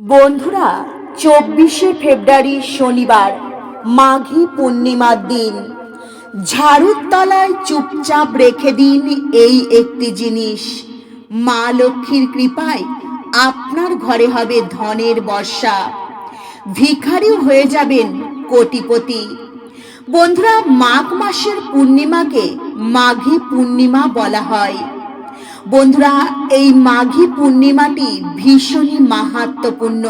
বন্ধুরা, চব্বিশে ফেব্রুয়ারি শনিবার, মাঘী পূর্ণিমার দিন। ঝাড়ুর তলায় চুপচাপ রেখে দিন এই একটি জিনিস। মা লক্ষ্মীর কৃপায় আপনার ঘরে হবে ধনের বর্ষা। ভিখারিও হয়ে যাবেন কোটিপতি। বন্ধুরা, মাঘ মাসের পূর্ণিমাকে মাঘী পূর্ণিমা বলা হয়। বন্ধুরা, এই মাঘী পূর্ণিমাটি ভীষণই মাহাত্মপূর্ণ।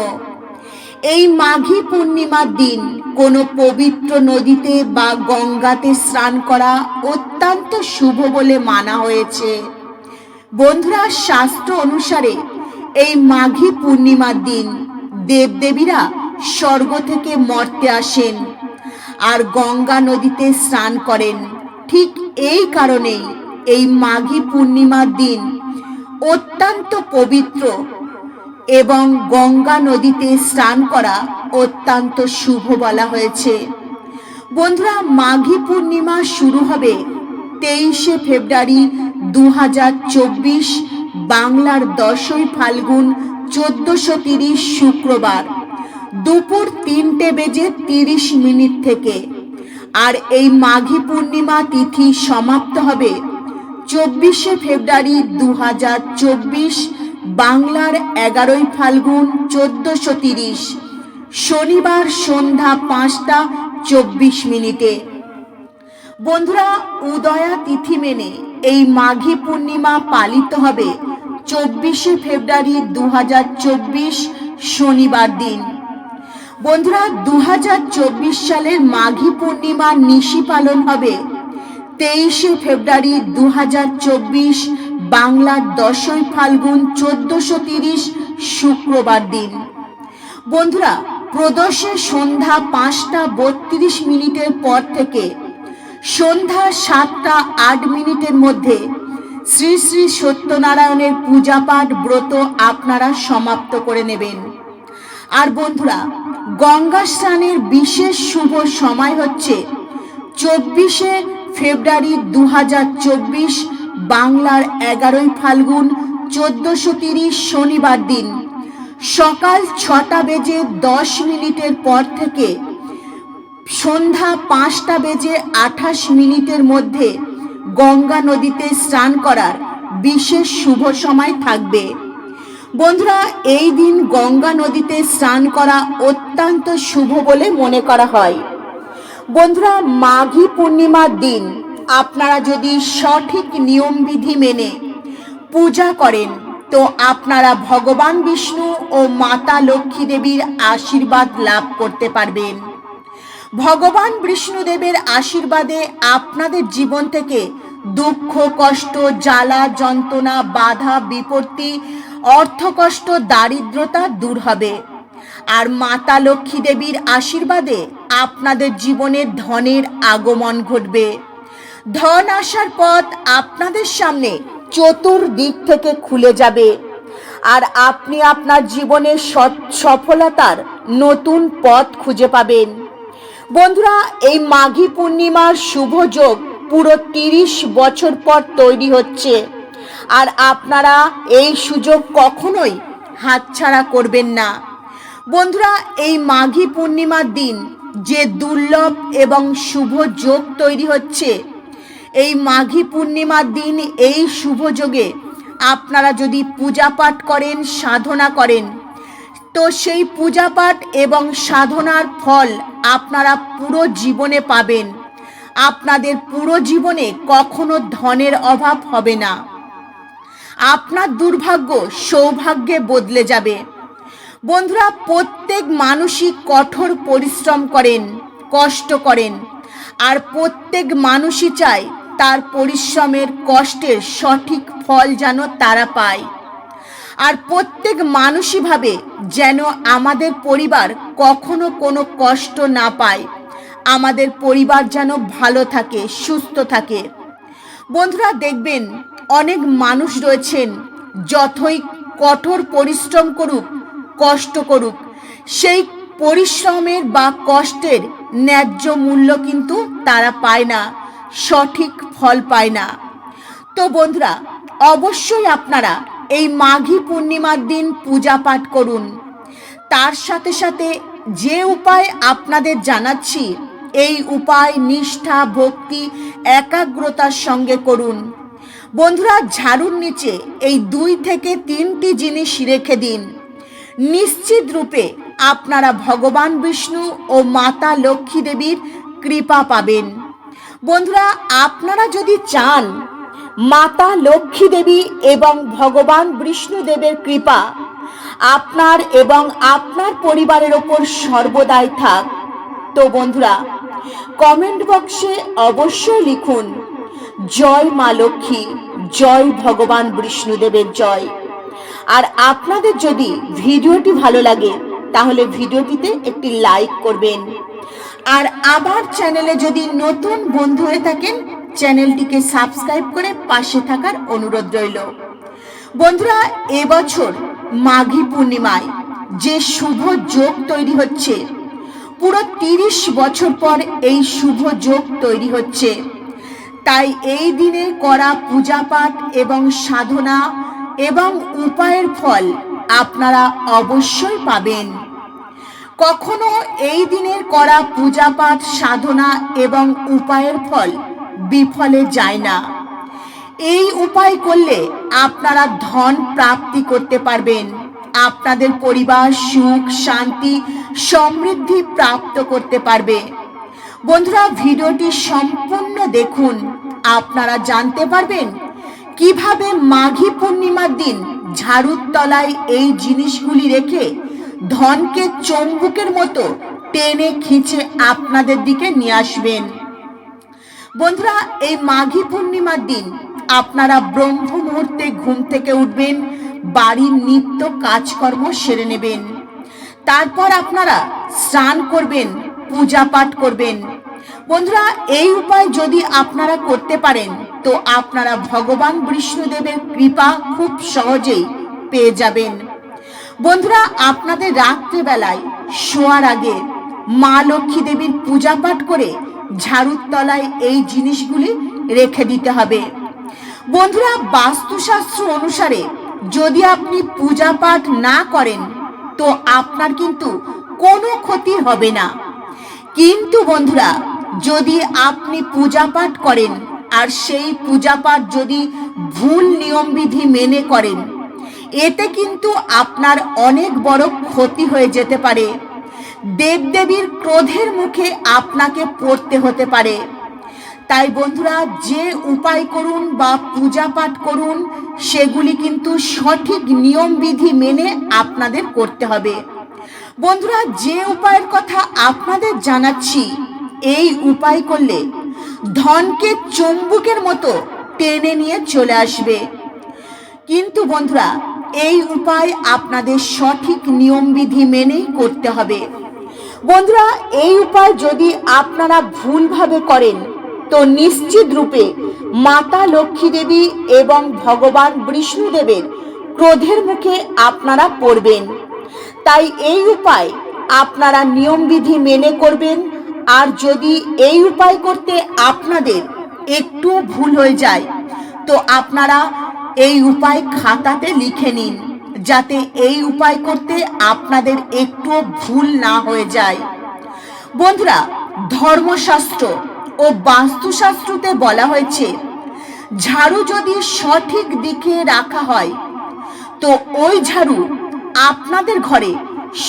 এই মাঘী পূর্ণিমার দিন কোনো পবিত্র নদীতে বা গঙ্গাতে স্নান করা অত্যন্ত শুভ বলে মানা হয়েছে। বন্ধুরা, শাস্ত্র অনুসারে এই মাঘী পূর্ণিমার দিন দেবদেবীরা স্বর্গ থেকে মর্তে আসেন আর গঙ্গা নদীতে স্নান করেন। ঠিক এই কারণেই এই মাঘী পূর্ণিমার দিন অত্যন্ত পবিত্র এবং গঙ্গা নদীতে স্নান করা অত্যন্ত শুভ বলা হয়েছে। বন্ধুরা, মাঘী পূর্ণিমা শুরু হবে তেইশে ফেব্রুয়ারি দু হাজার চব্বিশ, বাংলার দশই ফাল্গুন চোদ্দশো তিরিশ শুক্রবার, দুপুর তিনটে বেজে তিরিশ মিনিট থেকে। আর এই মাঘী পূর্ণিমা তিথি সমাপ্ত হবে চব্বিশে ফেব্রুয়ারি দু হাজার চব্বিশ, বাংলার এগারোই ফাল্গুন চোদ্দশো তিরিশ। শনিবার সন্ধ্যা পাঁচটা চব্বিশ মিনিটে। বন্ধুরা, উদয়া তিথি মেনে এই মাঘী পূর্ণিমা পালিত হবে চব্বিশে ফেব্রুয়ারি দু হাজার চব্বিশ শনিবার দিন। বন্ধুরা দু হাজার চব্বিশ সালের মাঘী পূর্ণিমা নিশি পালন হবে তেইশে ফেব্রুয়ারি দু হাজার চব্বিশ বাংলার দশই ফাল্গুন চোদ্দশো তিরিশ, শুক্রবার দিন। বন্ধুরা প্রদোষে সন্ধ্যা পাঁচটা বত্রিশ মিনিটের পর থেকে সন্ধ্যা সাতটা আট মিনিটের মধ্যে শ্রী শ্রী সত্যনারায়ণের পূজাপাঠ ব্রত আপনারা সমাপ্ত করে নেবেন। আর বন্ধুরা, গঙ্গা স্নানের বিশেষ শুভ সময় হচ্ছে চব্বিশে ফেব্রুয়ারি দু হাজার চব্বিশ, বাংলার এগারোই ফাল্গুন, চোদ্দশো তিরিশ শনিবার দিন। সকাল ছটা বেজে দশ মিনিটের পর থেকে সন্ধ্যা পাঁচটা বেজে আঠাশ মিনিটের মধ্যে গঙ্গা নদীতে স্নান করার বিশেষ শুভ সময় থাকবে। বন্ধুরা, এই দিন গঙ্গা নদীতে স্নান করা অত্যন্ত শুভ বলে মনে করা হয়। বন্ধুরা, মাঘী পূর্ণিমার দিন। আপনারা যদি সঠিক নিয়মবিধি মেনে পূজা করেন, তো আপনারা ভগবান বিষ্ণু ও মাতা লক্ষ্মী দেবীর আশীর্বাদ লাভ করতে পারবেন। ভগবান বিষ্ণুদেবের আশীর্বাদে আপনাদের জীবন থেকে দুঃখ, কষ্ট, জ্বালা, যন্ত্রণা, বাধা, বিপত্তি, অর্থকষ্ট, দারিদ্রতা দূর হবে। আর মাতা লক্ষ্মী দেবীর আশীর্বাদে আপনাদের জীবনে ধনের আগমন ঘটবে। ধন আসার পথ আপনাদের সামনে চতুর্দিক থেকে খুলে যাবে। আর আপনি আপনার জীবনের সফলতার নতুন পথ খুঁজে পাবেন। বন্ধুরা, এই মাঘী পূর্ণিমার শুভ যোগ পুরো তিরিশ বছর পর তৈরি হচ্ছে। আর আপনারা এই সুযোগ কখনোই হাতছাড়া করবেন না। বন্ধুরা, এই মাঘী পূর্ণিমার দিন যে দুর্লভ এবং শুভ যোগ তৈরি হচ্ছে, এই মাঘী পূর্ণিমার দিন এই শুভ যোগে আপনারা যদি পূজা পাঠ করেন, সাধনা করেন, তো সেই পূজা পাঠ এবং সাধনার ফল আপনারা পুরো জীবনে পাবেন। আপনাদের পুরো জীবনে কখনো ধনের অভাব হবে না। আপনার দুর্ভাগ্য সৌভাগ্যে বদলে যাবে। বন্ধুরা, প্রত্যেক মানুষই কঠোর পরিশ্রম করেন, কষ্ট করেন। আর প্রত্যেক মানুষই চায় তার পরিশ্রমের কষ্টের সঠিক ফল যেন তারা পায়। আর প্রত্যেক মানুষই ভাবে যেন আমাদের পরিবার কখনো কোনো কষ্ট না পায়। আমাদের পরিবার যেন ভালো থাকে, সুস্থ থাকে। বন্ধুরা, দেখবেন অনেক মানুষ রয়েছেন, যতই কঠোর পরিশ্রম করুক কষ্ট করুক। সেই পরিশ্রমের বা কষ্টের ন্যায্য মূল্য কিন্তু তারা পায় না, সঠিক ফল পায় না। তো বন্ধুরা, অবশ্যই আপনারা এই মাঘী পূর্ণিমার দিন পূজা পাঠ করুন। তার সাথে সাথে যে উপায় আপনাদের জানাচ্ছি, এই উপায়, নিষ্ঠা, ভক্তি, একাগ্রতার সঙ্গে করুন। বন্ধুরা, ঝাড়ুর নিচে এই দুই থেকে তিনটি জিনিস রেখে দিন। নিশ্চিত রূপে আপনারা ভগবান বিষ্ণু ও মাতা লক্ষ্মী দেবীর কৃপা পাবেন। বন্ধুরা, আপনারা যদি চান মাতা লক্ষ্মী দেবী এবং ভগবান বিষ্ণুদেবের কৃপা আপনার এবং আপনার পরিবারের ওপর সর্বদাই থাক, তো বন্ধুরা, কমেন্ট বক্সে অবশ্যই লিখুন, জয় মা লক্ষ্মী, জয় ভগবান বিষ্ণুদেবের জয়। আর আপনাদের যদি ভিডিওটি ভালো লাগে, তাহলে ভিডিওটিতে একটি লাইক করবেন। আর আমার চ্যানেলে যদি নতুন বন্ধু হয়ে থাকেন, চ্যানেলটিকে সাবস্ক্রাইব করে পাশে থাকার অনুরোধ রইল। বন্ধুরা, এবছর মাঘী পূর্ণিমায় যে শুভ যোগ তৈরি হচ্ছে, পুরো তিরিশ বছর পর এই শুভ যোগ তৈরি হচ্ছে। তাই এই দিনে করা পূজাপাঠ এবং সাধনা এবং উপায়ের ফল আপনারা অবশ্যই পাবেন। কখনো এই দিনের করা পূজাপাঠ, সাধনা এবং উপায়ের ফল বিফলে যায় না। এই উপায় করলে আপনারা ধন প্রাপ্তি করতে পারবেন। আপনাদের পরিবার সুখ, শান্তি, সমৃদ্ধি প্রাপ্ত করতে পারবে। বন্ধুরা, ভিডিওটি সম্পূর্ণ দেখুন। আপনারা জানতে পারবেন কীভাবে মাঘী পূর্ণিমার দিন ঝাড়ুর তলায় এই জিনিসগুলি রেখে ধনকে চম্বুকের মতো টেনে খিঁচে আপনাদের দিকে নিয়ে আসবেন? বন্ধুরা, এই মাঘী পূর্ণিমার দিন আপনারা ব্রহ্ম মুহূর্তে ঘুম থেকে উঠবেন, বাড়ির নিত্য কাজকর্ম সেরে নেবেন। তারপর আপনারা স্নান করবেন, পূজা পাঠ করবেন। বন্ধুরা, এই উপায় যদি আপনারা করতে পারেন তো আপনারা ভগবান বিষ্ণুদেবের কৃপা খুব সহজেই পেয়ে যাবেন। বন্ধুরা, আপনাদের রাত্রেবেলায় শোয়ার আগে মা লক্ষ্মী দেবীর পূজা পাঠ করে ঝাড়ুর তলায় এই জিনিসগুলি রেখে দিতে হবে। বন্ধুরা, বাস্তুশাস্ত্র অনুসারে যদি আপনি পূজা পাঠ না করেন, তো আপনার কিন্তু কোনো ক্ষতি হবে না। কিন্তু বন্ধুরা, যদি আপনি পূজা পাঠ করেন আর সেই পূজা পাঠ যদি ভুল নিয়মবিধি মেনে করেন, এতে কিন্তু আপনার অনেক বড় ক্ষতি হয়ে যেতে পারে। দেবদেবীর ক্রোধের মুখে আপনাকে পড়তে হতে পারে। তাই বন্ধুরা, যে উপায় করুন বা পূজা পাঠ করুন, সেগুলি কিন্তু সঠিক নিয়মবিধি মেনে আপনাদের করতে হবে। বন্ধুরা, যে উপায়ের কথা আপনাদের জানাচ্ছি, এই উপায় করলে ধনকে চম্বুকের মতো টেনে নিয়ে চলে আসবে। কিন্তু বন্ধুরা, এই উপায় আপনাদের সঠিক নিয়মবিধি মেনেই করতে হবে। বন্ধুরা, এই উপায় যদি আপনারা ভুলভাবে করেন, তো নিশ্চিত রূপে মাতা লক্ষ্মী দেবী এবং ভগবান বিষ্ণুদেবের ক্রোধের মুখে আপনারা পড়বেন। তাই এই উপায় আপনারা নিয়মবিধি মেনে করবেন আর যদি এই উপায় করতে আপনাদের একটু ভুল হয়ে যায়, তো আপনারা এই উপায় খাতাতে লিখে নিন, যাতে এই উপায় করতে আপনাদের একটু ভুল না হয়ে যায়। বন্ধুরা, ধর্মশাস্ত্র ও বাস্তুশাস্ত্রতে বলা হয়েছে, ঝাড়ু যদি সঠিক দিকে রাখা হয়, তো ওই ঝাড়ু আপনাদের ঘরে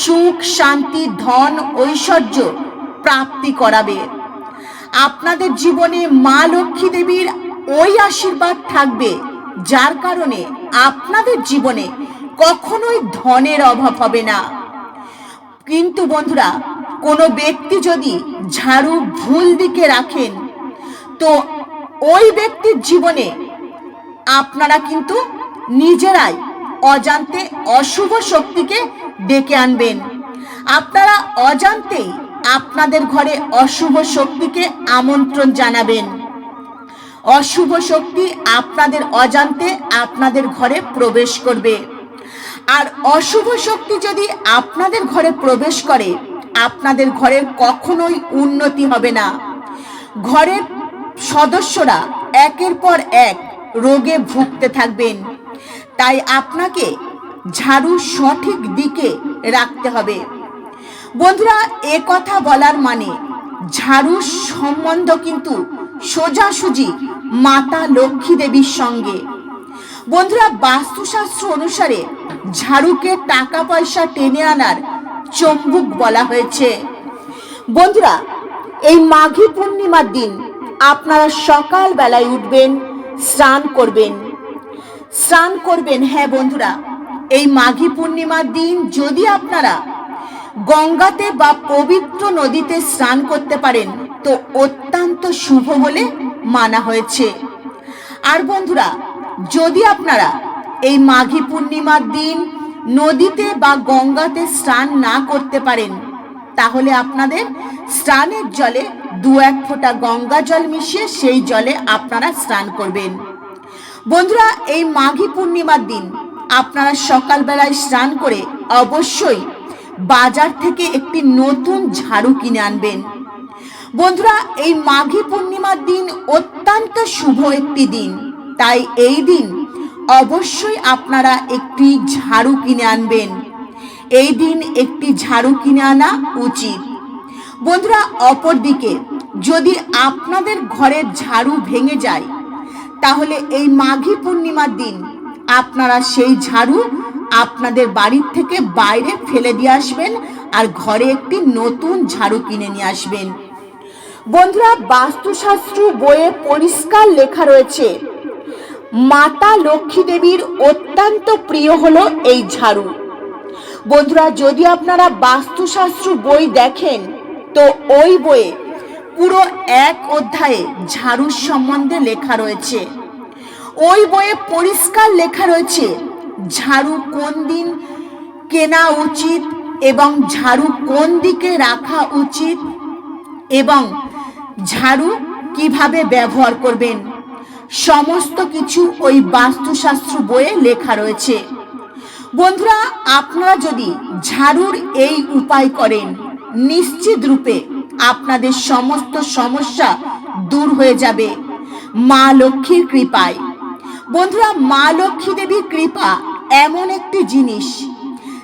সুখ, শান্তি, ধন, ঐশ্বর্য প্রাপ্তি করাবে। আপনাদের জীবনে মা লক্ষ্মী দেবীর ওই আশীর্বাদ থাকবে, যার কারণে আপনাদের জীবনে কখনোই ধনের অভাব হবে না। কিন্তু বন্ধুরা, কোনো ব্যক্তি যদি ঝাড়ু ভুল দিকে রাখেন, তো ওই ব্যক্তির জীবনে আপনারা কিন্তু নিজেরাই অজান্তে অশুভ শক্তিকে ডেকে আনবেন। আপনারা অজান্তেই আপনাদের ঘরে অশুভ শক্তিকে আমন্ত্রণ জানাবেন। অশুভ শক্তি আপনাদের অজান্তে আপনাদের ঘরে প্রবেশ করবে। আর অশুভ শক্তি যদি আপনাদের ঘরে প্রবেশ করে, আপনাদের ঘরের কখনোই উন্নতি হবে না। ঘরের সদস্যরা একের পর এক রোগে ভুগতে থাকবেন। তাই আপনাকে ঝাড়ু সঠিক দিকে রাখতে হবে। বন্ধুরা, এ কথা বলার মানে ঝাড়ুর সম্বন্ধ কিন্তু সোজাসুজি মাতা লক্ষ্মী দেবীর সঙ্গে। বন্ধুরা, বাস্তুশাস্ত্র অনুসারে ঝাড়ুকে টাকা পয়সা টেনে আনার চম্বুক বলা হয়েছে। বন্ধুরা, এই মাঘী পূর্ণিমার দিন আপনারা সকাল বেলায় উঠবেন, স্নান করবেন। স্নান করবেন হ্যাঁ বন্ধুরা, এই মাঘী পূর্ণিমার দিন যদি আপনারা গঙ্গাতে বা পবিত্র নদীতে স্নান করতে পারেন, তো অত্যন্ত শুভ বলে মানা হয়েছে। আর বন্ধুরা, যদি আপনারা এই মাঘী পূর্ণিমার দিন নদীতে বা গঙ্গাতে স্নান না করতে পারেন, তাহলে আপনাদের স্নানের জলে দু এক ফোঁটা গঙ্গা জল মিশিয়ে সেই জলে আপনারা স্নান করবেন। বন্ধুরা, এই মাঘী পূর্ণিমার দিন আপনারা সকালবেলায় স্নান করে অবশ্যই বাজার থেকে একটি নতুন ঝাড়ু কিনে আনবেন। বন্ধুরা, এই মাঘী পূর্ণিমার দিন অত্যন্ত শুভ একটি দিন। তাই এই দিন অবশ্যই আপনারা একটি ঝাড়ু কিনে আনবেন। এই দিন একটি ঝাড়ু কিনে আনা উচিত। বন্ধুরা, অপরদিকে যদি আপনাদের ঘরের ঝাড়ু ভেঙে যায়, তাহলে এই মাঘী পূর্ণিমার দিন আপনারা সেই ঝাড়ু আপনাদের বাড়ির থেকে বাইরে ফেলে দিয়ে আসবেন আর ঘরে একটি নতুন ঝাড়ু কিনে নিয়ে আসবেন। বন্ধুরা, বাস্তুশাস্ত্র বইয়ে পরিষ্কার লেখা রয়েছে, মাতা লক্ষ্মী দেবীর অত্যন্ত প্রিয় হলো এই ঝাড়ু। বন্ধুরা, যদি আপনারা বাস্তুশাস্ত্র বই দেখেন, তো ওই বইয়ে পুরো এক অধ্যায়ে ঝাড়ুর সম্বন্ধে লেখা রয়েছে। ওই বইয়ে পরিষ্কার লেখা রয়েছে ঝাড়ু কোন দিন কেনা উচিত এবং ঝাড়ু কোন দিকে রাখা উচিত এবং ঝাড়ু কীভাবে ব্যবহার করবেন? সমস্ত কিছু ওই বাস্তুশাস্ত্র বইয়ে লেখা রয়েছে। বন্ধুরা, আপনারা যদি ঝাড়ুর এই উপায় করেন, নিশ্চিত রূপে আপনাদের সমস্ত সমস্যা দূর হয়ে যাবে। মা লক্ষ্মীর কৃপায়। বন্ধুরা, মা লক্ষ্মী দেবীর কৃপা এমন একটি জিনিস।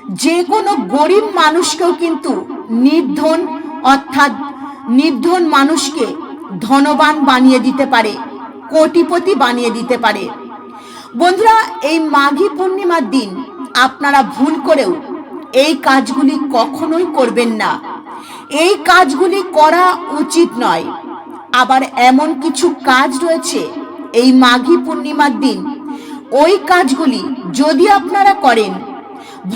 যে কোনো গরিব মানুষকেও কিন্তু নির্ধন, অর্থাৎ নির্ধন মানুষকে ধনবান বানিয়ে দিতে পারে, কোটিপতি বানিয়ে দিতে পারে। বন্ধুরা, এই মাঘী পূর্ণিমার দিন আপনারা ভুল করেও এই কাজগুলি কখনোই করবেন না। এই কাজগুলি করা উচিত নয়। আবার এমন কিছু কাজ রয়েছে এই মাঘী পূর্ণিমার দিন। ওই কাজগুলি যদি আপনারা করেন,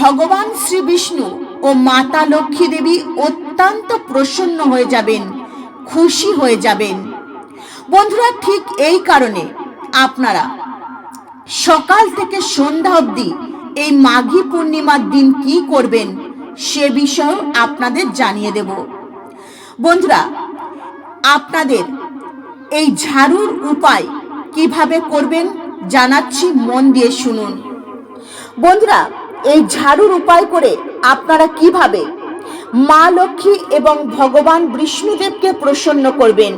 ভগবান শ্রী বিষ্ণু ও মাতা লক্ষ্মী দেবী অত্যন্ত প্রসন্ন হয়ে যাবেন, খুশি হয়ে যাবেন। বন্ধুরা, ঠিক এই কারণে আপনারা সকাল থেকে সন্ধ্যা অবধি এই মাঘী পূর্ণিমার দিন কি করবেন সে বিষয়ে আপনাদের জানিয়ে দেব। বন্ধুরা, আপনাদের এই ঝাড়ুর উপায় কীভাবে করবেন জানাচ্ছি মন দিয়ে শুনুন। বন্ধুরা, এই ঝাড়ুর উপায় করে আপনারা কীভাবে মা লক্ষ্মী এবং ভগবান বিষ্ণুদেবকে প্রসন্ন করবেন?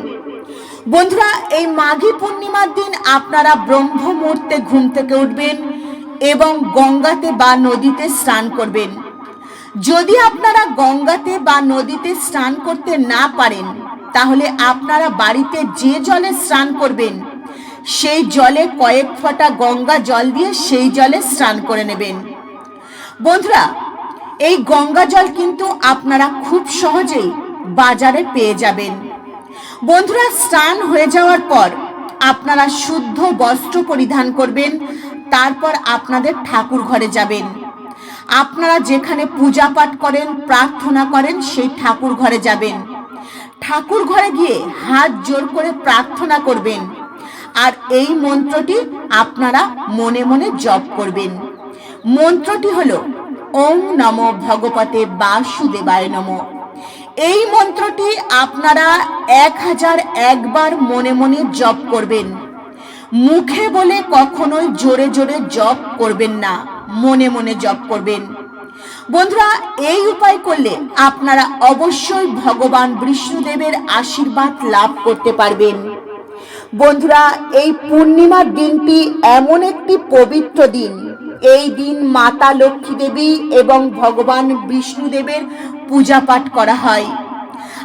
বন্ধুরা, এই মাঘী পূর্ণিমার দিন আপনারা ব্রহ্ম মুহূর্তে ঘুম থেকে উঠবেন এবং গঙ্গাতে বা নদীতে স্নান করবেন। যদি আপনারা গঙ্গাতে বা নদীতে স্নান করতে না পারেন, তাহলে আপনারা বাড়িতে যে জলে স্নান করবেন সেই জলে কয়েক ফোঁটা গঙ্গা জল দিয়ে সেই জলে স্নান করে নেবেন। বন্ধুরা, এই গঙ্গা জল কিন্তু আপনারা খুব সহজেই বাজারে পেয়ে যাবেন। বন্ধুরা, স্নান হয়ে যাওয়ার পর আপনারা শুদ্ধ বস্ত্র পরিধান করবেন, তারপর আপনাদের ঠাকুর ঘরে যাবেন। আপনারা যেখানে পূজা পাঠ করেন, প্রার্থনা করেন, সেই ঠাকুর ঘরে যাবেন। ঠাকুর ঘরে গিয়ে হাত জোর করে প্রার্থনা করবেন। আর এই মন্ত্রটি আপনারা মনে মনে জপ করবেন। মন্ত্রটি হলো, ওম নম ভগবতে বাসুদেবায় নম। এই মন্ত্রটি আপনারা এক হাজার একবার মনে মনে জপ করবেন। মুখে বলে কখনোই জোরে জোরে জপ করবেন না, মনে মনে জপ করবেন। বন্ধুরা, এই উপায় করলে আপনারা অবশ্যই ভগবান বিষ্ণুদেবের আশীর্বাদ লাভ করতে পারবেন। বন্ধুরা, এই পূর্ণিমার দিনটি এমন একটি পবিত্র দিন। এই দিন মাতা লক্ষ্মী দেবী এবং ভগবান বিষ্ণুদেবের পূজা পাঠ করা হয়।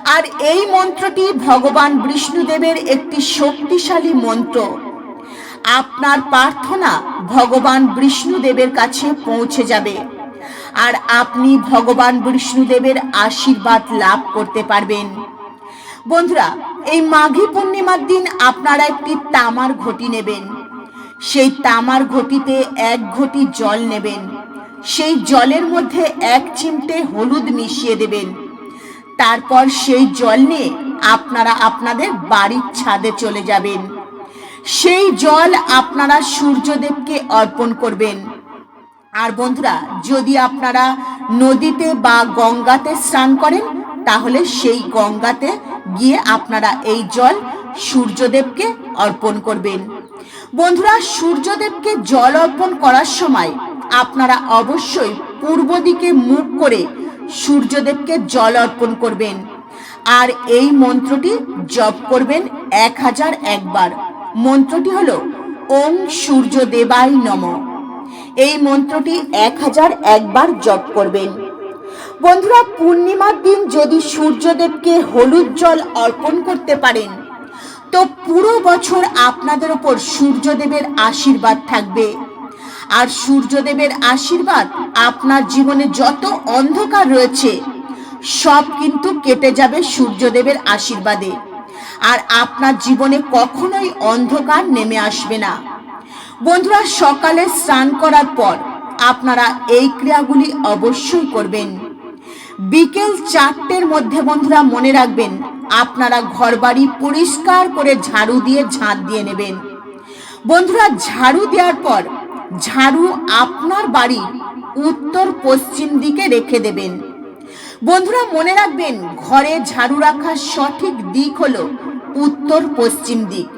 আর এই মন্ত্রটি ভগবান বিষ্ণুদেবের একটি শক্তিশালী মন্ত্র। আপনার প্রার্থনা ভগবান বিষ্ণুদেবের কাছে পৌঁছে যাবে। আর আপনি ভগবান বিষ্ণুদেবের আশীর্বাদ লাভ করতে পারবেন। বন্ধুরা, এই মাঘী পূর্ণিমার দিন আপনারা একটি তামার ঘটি নেবেন। সেই তামার ঘটিতে এক ঘটি জল নেবেন। সেই জলের মধ্যে এক চিমটে হলুদ মিশিয়ে দেবেন। তারপর সেই জল নিয়ে আপনারা আপনাদের বাড়ির ছাদে চলে যাবেন। সেই জল আপনারা সূর্যদেবকে অর্পণ করবেন। আর বন্ধুরা, যদি আপনারা নদীতে বা গঙ্গাতে স্নান করেন তাহলে সেই গঙ্গাতে গিয়ে আপনারা এই জল সূর্যদেবকে অর্পণ করবেন। বন্ধুরা, সূর্যদেবকে জল অর্পণ করার সময় আপনারা অবশ্যই পূর্ব দিকে মুখ করে সূর্যদেবকে জল অর্পণ করবেন। আর এই মন্ত্রটি জপ করবেন এক হাজার একবার। মন্ত্রটি হল, ওং সূর্য দেবাই নম। এই মন্ত্রটি এক হাজার একবার জপ করবেন। বন্ধুরা, পূর্ণিমার দিন যদি সূর্যদেবকে হলুদ জল অর্পণ করতে পারেন, তো পুরো বছর আপনাদের ওপর সূর্যদেবের আশীর্বাদ থাকবে। আর সূর্যদেবের আশীর্বাদ আপনার জীবনে যত অন্ধকার রয়েছে, সব কিন্তু কেটে যাবে সূর্যদেবের আশীর্বাদে। আর আপনার জীবনে কখনোই অন্ধকার নেমে আসবে না। বন্ধুরা, সকালে স্নান করার পর আপনারা এই ক্রিয়াগুলি অবশ্যই করবেন। বিকেল চারটের মধ্যে বন্ধুরা মনে রাখবেন, আপনারা ঘরবাড়ি পরিষ্কার করে ঝাড়ু দিয়ে ঝাঁট দিয়ে নেবেন। বন্ধুরা, ঝাড়ু দেওয়ার পর ঝাড়ু আপনার বাড়ির উত্তর পশ্চিম দিকে রেখে দেবেন। বন্ধুরা, মনে রাখবেন, ঘরে ঝাড়ু রাখার সঠিক দিক হলো উত্তর পশ্চিম দিক।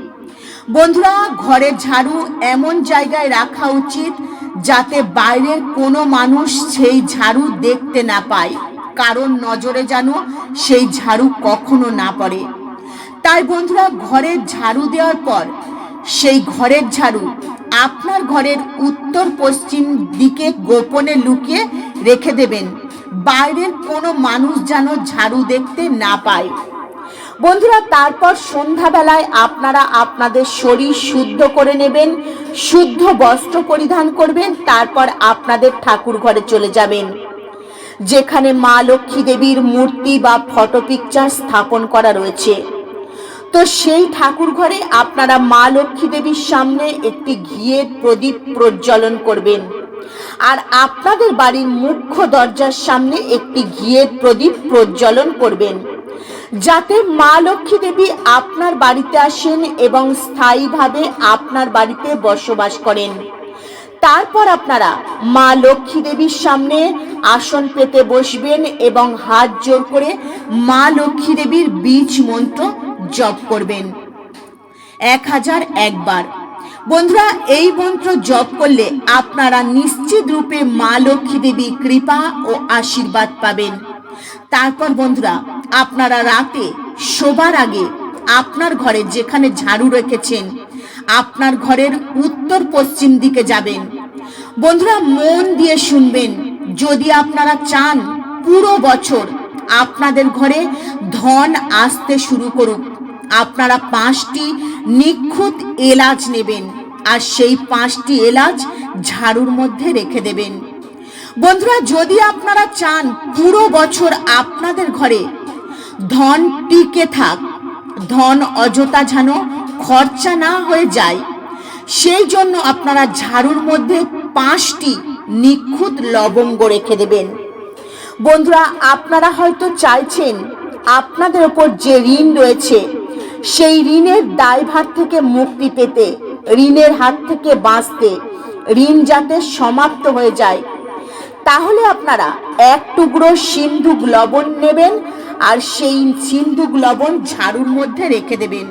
বন্ধুরা, ঘরে ঝাড়ু এমন জায়গায় রাখা উচিত যাতে বাইরের কোনো মানুষ সেই ঝাড়ু দেখতে না পায়। কারণ নজরে যেন সেই ঝাড়ু কখনো না পড়ে। তাই বন্ধুরা, ঘরের ঝাড়ু দেওয়ার পর, সেই ঘরের ঝাড়ু আপনার ঘরের উত্তর পশ্চিম দিকে গোপনে লুকিয়ে রেখে দেবেন। বাইরের কোনো মানুষ যেন ঝাড়ু দেখতে না পায়। বন্ধুরা, তারপর সন্ধ্যাবেলায় আপনারা আপনাদের শরীর শুদ্ধ করে নেবেন, শুদ্ধ বস্ত্র পরিধান করবেন, তারপর আপনাদের ঠাকুর ঘরে চলে যাবেন। যেখানে মা লক্ষ্মী দেবীর মূর্তি বা ফটো পিকচার স্থাপন করা রয়েছে। তো সেই ঠাকুর ঘরে আপনারা মা লক্ষ্মী দেবীর সামনে একটি ঘিয়ের প্রদীপ প্রজ্বলন করবেন। আর আপনাদের বাড়ির মুখ্য দরজার সামনে একটি ঘিয়ের প্রদীপ প্রজ্বলন করবেন। যাতে মা লক্ষ্মী দেবী আপনার বাড়িতে আসেন এবং স্থায়ীভাবে আপনার বাড়িতে বসবাস করেন। তারপর আপনারা মা লক্ষ্মী দেবীর সামনে আসন পেতে বসবেন এবং হাত জোর করে মা লক্ষ্মী দেবীর বীজ মন্ত্র জপ করবেন। এক হাজার একবার। বন্ধুরা, এই মন্ত্র জপ করলে আপনারা নিশ্চিত রূপে মা লক্ষ্মী দেবী কৃপা ও আশীর্বাদ পাবেন। তারপর বন্ধুরা, আপনারা রাতে শোবার আগে আপনার ঘরে যেখানে ঝাড়ু রেখেছেন, আপনার ঘরের উত্তর পশ্চিম দিকে যাবেন। বন্ধুরা, মন দিয়ে শুনবেন যদি আপনারা চান পুরো বছর আপনাদের ঘরে ধন আসতে শুরু করুক, আপনারা পাঁচটি নিখুঁত এলাচ নেবেন আর সেই পাঁচটি এলাচ ঝাড়ুর মধ্যে রেখে দেবেন। বন্ধুরা, যদি আপনারা চান পুরো বছর আপনাদের ঘরে ধন টিকে থাক, ধন অযথা যেন খরচা না হয়ে যায়, সেই জন্য আপনারা ঝাড়ুর মধ্যে পাঁচটি নিখুঁত লবঙ্গ রেখে দেবেন। বন্ধুরা, আপনারা হয়তো চাইছেন আপনাদের ওপর যে ঋণ রয়েছে, সেই ঋণের দায়ভার থেকে মুক্তি পেতে, ঋণের হাত থেকে বাঁচতে, ঋণ যাতে সমাপ্ত হয়ে যায়, তাহলে আপনারা এক টুকরো সিন্ধুক লবণ নেবেন আর সেই সিন্ধুক লবণ ঝাড়ুর মধ্যে রেখে দেবেন।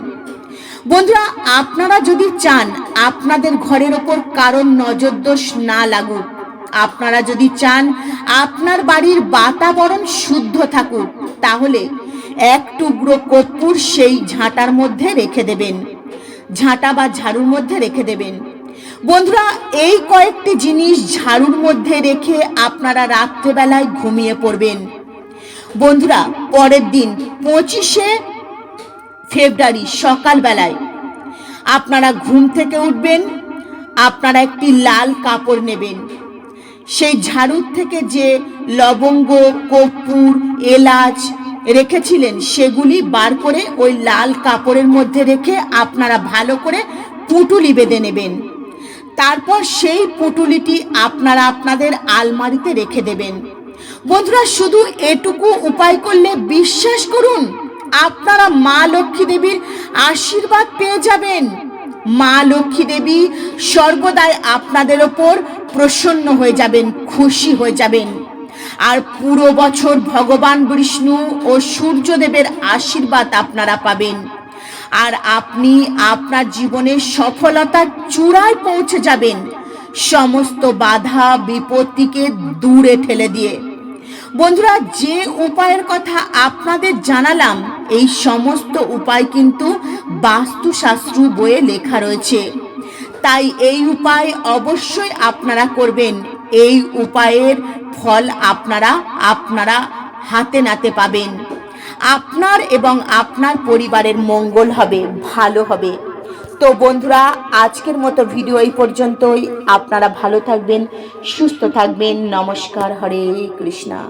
বন্ধুরা, আপনারা যদি চান আপনাদের ঘরের ওপর কারণ নজরদোষ না লাগুক আপনারা যদি চান আপনার বাড়ির বাতাবরণ শুদ্ধ থাকুক, তাহলে এক টুকরো কর্পূর সেই ঝাঁটার মধ্যে রেখে দেবেন। ঝাঁটা বা ঝাড়ুর মধ্যে রেখে দেবেন। বন্ধুরা, এই কয়েকটি জিনিস ঝাড়ুর মধ্যে রেখে আপনারা রাত্রেবেলায় ঘুমিয়ে পড়বেন। বন্ধুরা, পরের দিন পঁচিশে ফেব্রুয়ারি সকালবেলায় আপনারা ঘুম থেকে উঠবেন, আপনারা একটি লাল কাপড় নেবেন। সেই ঝাড়ুর থেকে যে লবঙ্গ, কর্পূর, এলাচ রেখেছিলেন, সেগুলি বার করে ওই লাল কাপড়ের মধ্যে রেখে আপনারা ভালো করে পুটুলি বেঁধে নেবেন। তারপর সেই পুটুলিটি আপনারা আপনাদের আলমারিতে রেখে দেবেন। বন্ধুরা, শুধু এটুকু উপায় করলে বিশ্বাস করুন, আপনারা মা লক্ষ্মী দেবীর আশীর্বাদ পেয়ে যাবেন। মা লক্ষ্মী দেবী সর্বদাই আপনাদের ওপর প্রসন্ন হয়ে যাবেন, খুশি হয়ে যাবেন। আর পুরো বছর ভগবান বিষ্ণু ও সূর্যদেবের আশীর্বাদ আপনারা পাবেন। আর আপনি আপনার জীবনের সফলতার চূড়ায় পৌঁছে যাবেন, সমস্ত বাধা বিপত্তিকে দূরে ঠেলে দিয়ে। বন্ধুরা, যে উপায়ের কথা আপনাদের জানালাম, এই সমস্ত উপায় কিন্তু বাস্তুশাস্ত্র বইয়ে লেখা রয়েছে। তাই এই উপায় অবশ্যই আপনারা করবেন। এই উপায়ের ফল আপনারা আপনারা হাতে নাতে পাবেন। আপনার এবং আপনার পরিবারের মঙ্গল হবে, ভালো হবে। তো বন্ধুরা, আজকের মতো ভিডিও এই পর্যন্তই। আপনারা ভালো থাকবেন, সুস্থ থাকবেন। নমস্কার, হরে কৃষ্ণা।